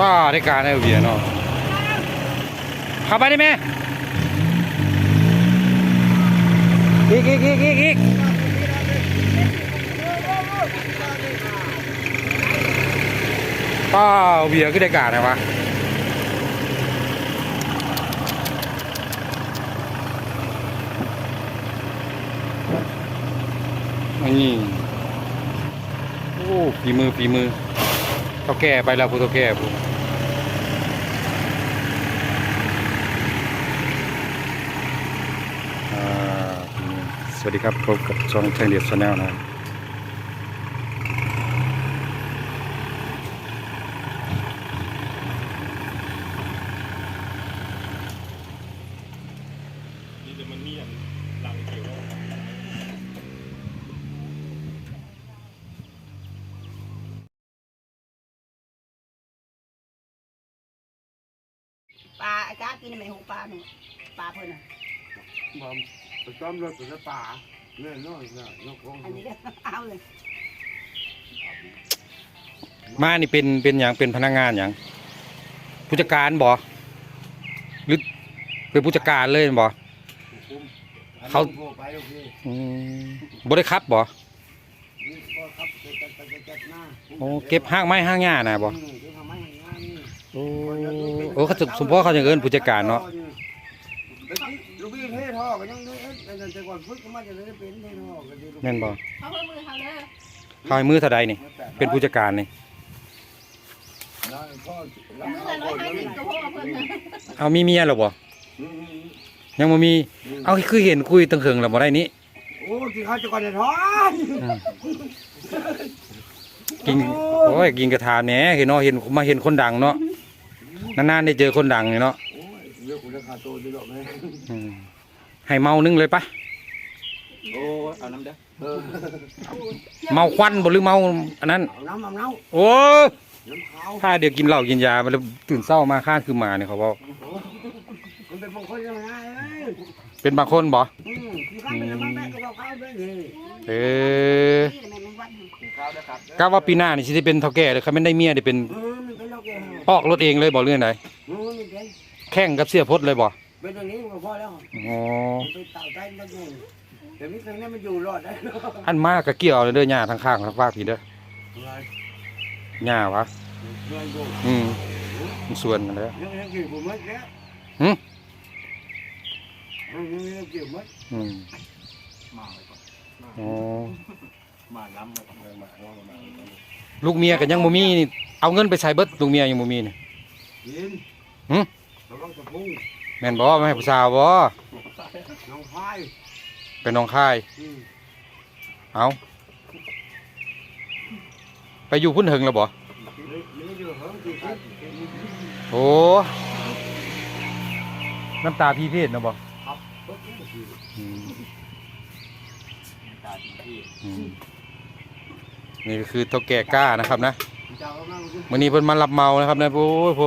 ป้าได้การได้เบียเนาะข้าไปได้ไหมอีกอีกอีกอีกอีกป้าเบียก็ได้การนะวะนี่โอ้ฝีมือฝีมือเท่าแก่ไปแล้วผู้เท่าแก่ผู้ สวัสดีครับพบกับช่องแทงเดียดชาแนลนะครับนี่จะมันมีอันลังเกี่ยวปลาไอ้จ้ากินไม่หูปลาหนูปลาเพิ่นอะบอม ไปต้อมรถไปป่าเนี่ยน้อยน่ะน้องคงอันนี้ก็เอาเลยมานี่เป็นเป็นอย่างเป็นพนักงานอย่างผู้จัดการบ่หรือเป็นผู้จัดการเลยบ่ เขาไปโอเคอืมบ่ได้ครับบ่นี่ก็ครับไปจัดไปจัดหน้าโอ้เก็บห้างไม้ห้างหญ้าน่ะบ่อืมเก็บทำไมงานนี่โอ้โอ้เขาจะสมพอเขาจะเอิ้นผู้จัดการเนาะลูกพี่เทท่อก็ยังได้เอ๊ะแต่แต่ ก่อนฝึกก็มาจะได้เป็นเทท่อก็ดีลูกแม่นบ่เขาเพิ่มมือเขาเลยเขาให้มือเท่าใดนี่ เป็นผู้จัดการนี่น้อยพ่อมือละร้อยห้าสิบก็พอเพิ่นนะเอามีเมียแล้วบ่อืมยังบ่มี เอาคือเห็นคุยตั้งเหิงแล้วบ่ได้นี้โอ้กินข้าวจะก่อนจะท้อนกินโอ้ยกินกระทานแหน่เห็นเนาะเห็นมาเห็นคนดังเนาะนานๆได้เจอคนดังนี่เนาะโอ้ยเรื่องคุณราคาโตดีหรอกไหมอืมให้เมานึงเลยปะ โอ้เอาน้ำเด้อเออเมาควันบ่หรือเมาอันนั้น เอาน้ำเอาน้โอ้ำน้ำขาวถ้าเดี๋ยวกินเหล้ากินยามันแล้วตื่นเศร้ามาข้างคือหมาเนี่ยเขาบอกมันเป็นบางคนยังไงเอ้ยเป็นบางคนบ่อืมคือข้าวเป็นน้ำแม่ก็เราข้าวด้วยนี่เออนี่แม่มันวันข้าวนะครับกะว่าปีหน้านี่สิได้เป็นเฒ่าแก่เลยเขาไม่ได้เมียได้เป็นเออมันเป็นโรคแก่ออกรถเองเลยบ่เรื่องไหนเออมันเป็นแข่งกับเสียพดเลยบ่ เป็นอย่างนี้ก็พอแล้วอ๋อมันเป็นเต่าใจนั่นเองแต่นี่ครั้งนี้มันอยู่รอดได้อันมากกะเกี่ยวเลยเด้อหญ้าทางข้างทางฝากพี่เด้ออะไรหญ้าวะเงินอยู่อืมมันส่วนกันแล้วยังยังกี่ผมไม่แล้วหึยังยังกี่ไม่อืมมาไปก่อนอ๋อมาล้ำไปก่อนเลยมาล้ำมาลูกเมียก็ยังบ่มีนี่เอาเงินไปใช้เบิดลูกเมียยังบ่มีนี่ยินหึเราต้องตะพุ่ง แม่นบ่ไม่ให้ผู้สาวบ่น้องพายเป็นน้องคาย อืมเอาไปอยู่พุ่นเหิงแล้วบ่นี่นี่อยู่เฮิร์มกี่ครับโอ้น้ำตาพี่เพศนะบ่ครับก็คืออืมตาที่อืมนี่ก็คือเท่าแก่กล้านะครับนะ เจ้าก็นั่งกินวันนี้เพิ่นมารับเมานะครับนะโอ้ยพว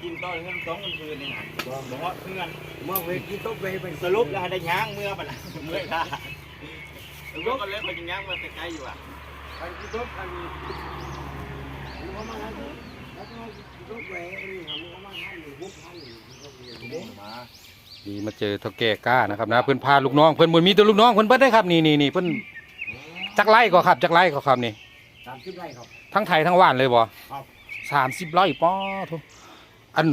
กมัดกินต้อนเงินสองกันคืนนี่ฮะบอกว่าเพื่อนเมื่อเวทีต้องไปเป็นสรุปแล้วได้ย่างเมื่อปะนะเมื่อค่ะสรุปกันเลยพอกินย่างเมื่อใกล้ๆอยู่อะไปที่รถกันมันก็มาแล้วแล้วก็รถแหวนนี่ทำมันก็มาหันหรือบุกหันหรือมาดีมาเจอเท่าแก่กล้านะครับนะเพิ่นพาลูกน้องเพิ่นบ่มีแต่ลูกน้องเพิ่นเบิดได้ครับนี่นี่นี่เพิ่นจักไร่ก็ครับจักไร่ก็ครับนี่สามสิบไร่ครับทั้งไทยทั้งว่านเลยบ่ครับสามสิบไร่ป้อทุ อัน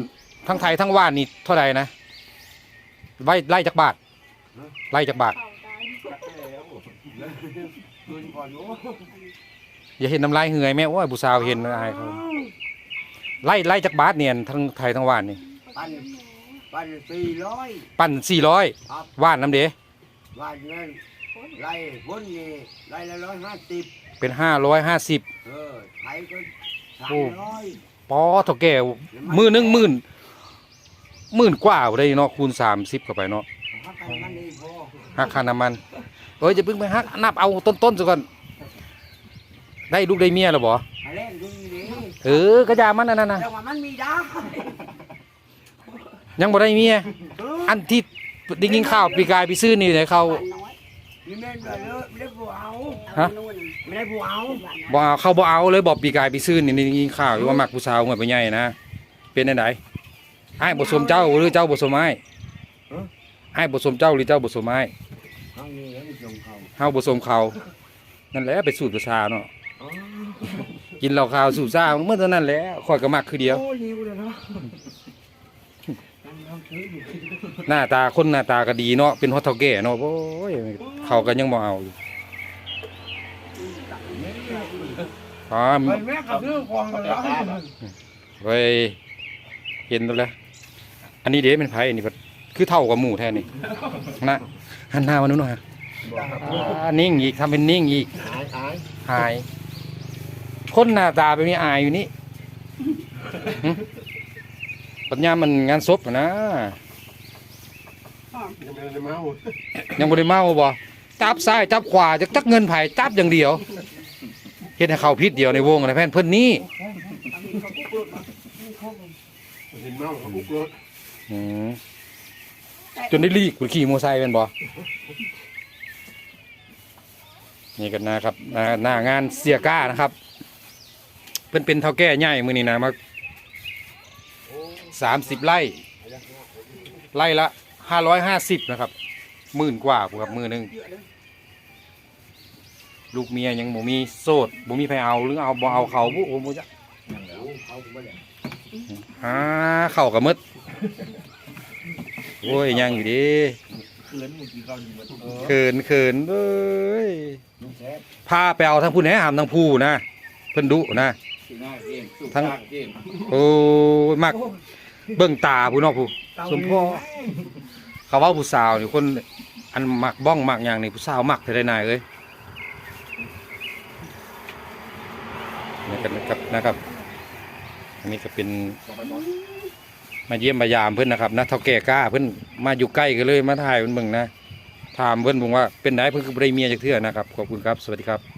ทั้งไทยทั้งว่านนี่เท่าไหร่นะไร่ไร่จักบาทไร่จักบาทคืนก่อนโอ้อย่าเห็นน้ำลายเหือยแม่โอ้ยผู้สาวเห็นอายเขาไล่ไล่จากบาทเนี่ยทั้งไทยทั้งว่านนี่ปันปันสี่ร้อยปั่นสี่ร้อยครับว่านน้ำเดวันเงินไล่พ้นนี่ไล่ละร้อยห้าสิบเป็นห้าร้อยห้าสิบเออไทยก็สามโอ้ร้อย ปอเท่าแก่มือหนึ่งหมื่นหมื่นกว่าได้เนาะคูณสามสิบเข้าไปเนาะหักค่าน้ำมันเอ้ยจะเพิ่งไปหักนับเอาต้นๆซะก่อนได้ลูกได้เมียแล้วบ่เออกระยามันนนั้นนะแต่ว่ามันมีดาวยังบ่ได้เมียอันที่ได้ยินข่าวปีกายไปซื้อนี่ไหนเขา หวานน้อยนี่แม่นเลยไม่ได้ผัวเอาฮะเอานู่นไม่ได้ผัวเอาหวานน้อยบ่เอาเขาบ่เอาเลยบอกปีกายไปซื้อนี่ได้ยินข่าวอยู่ว่ามักผู้สาวเหมือนไปใหญ่นะเเป็นไหนไอ้ายบ่สมเจ้าหรือเจ้าบ่สมไอ้ายไอ้ายบ่สมเจ้าหรือเจ้าบ่สมไอ้ายข้างนี้แล้วมีจงเขาเฮาบ่สมเขานั่นแหละไปสูตรประชาเนาะอ๋อกินเหล้าขาวสูบซ่าเมื่อเท่านั้นแหละข่อยก็มักคือเดียวโอ้ยหิวเลยเนาะตั้งน้ำซื้ออยู่หน้าตาคนหน้าตาก็ดีเนาะเป็นฮอตเฒ่าแก่เนาะโอ้ยเขาก็ยังบ่เอาอยู่ อ๋อไปแม่กับซื้อของกันแล้วเว้ยเห็นแล้วแหละอันนี้เด้เป็นไผอันนี้เพิ่นคือเท่ากับหมูแท้นี่นะหันหน้ามาดูหน่อยอ่านิ่งอีกทำเป็นนิ่งอีกหายหายหายคนหน้าตาแบบนี้อายอยู่นี่หึปัญญามันงานศพอะนะยังไม่ได้เมายังบ่ได้เมาบ่จับซ้ายจับขวาจะจักเงินไผจับอย่างเดียว เฮ็ดให้เขาพิษเดียวในวงอะไรแพนเพิ่นนี่เห็นเมาเขาคุกรถอืมจนได้ลีกกูขี่มอเตอร์ไซค์แม่นบ่นี่กันนะครับหน้าหน้างานเสียก้านะครับ เพิ่นเป็นเท่าแก่ใหญ่มื้อนี้นะมา30ไร่ไร่ละ550นะครับหมื่นกว่าผมครับมือหนึง ลูกเมียยังบ่มีโสดบ่มีใครเอาหรือเอาบ่เอาเขาบุโอ้บ่จะเขาคุไม่ได้หาเข้ากับมดโอ้ยยังอยู่ดิเขินเมื่อกี้เขาอยู่บนเขินเขินเอ้ยลุงแซ่บพาไปเอาทั้งผู้แหนหามทั้งผู้นะเพิ่นดุนะสีหน้าเกมสุดทั้งตาเกมโอ้ยมักเบิ่งตาผู้เนอกผู้ สมพ่อ เขาเว่าผู้สาวนี่คนอันมักบ้องมักอย่างนี่ผู้สาวมักเท่าใดนายเอ้ย นี่กันนะครับนะครับ อันนี้ก็เป็นมาเยี่ยมมายามเพื่อนนะครับนะเท่าแก่กล้าเพื่อนมาอยู่ใกล้กันเลยมาถ่ายเพื่อนมึงนะถามเพื่อนบอกว่าเป็นไหนเพื่อนคือบ่ได้เมียจากเทื่อนะครับขอบคุณครับสวัสดีครับ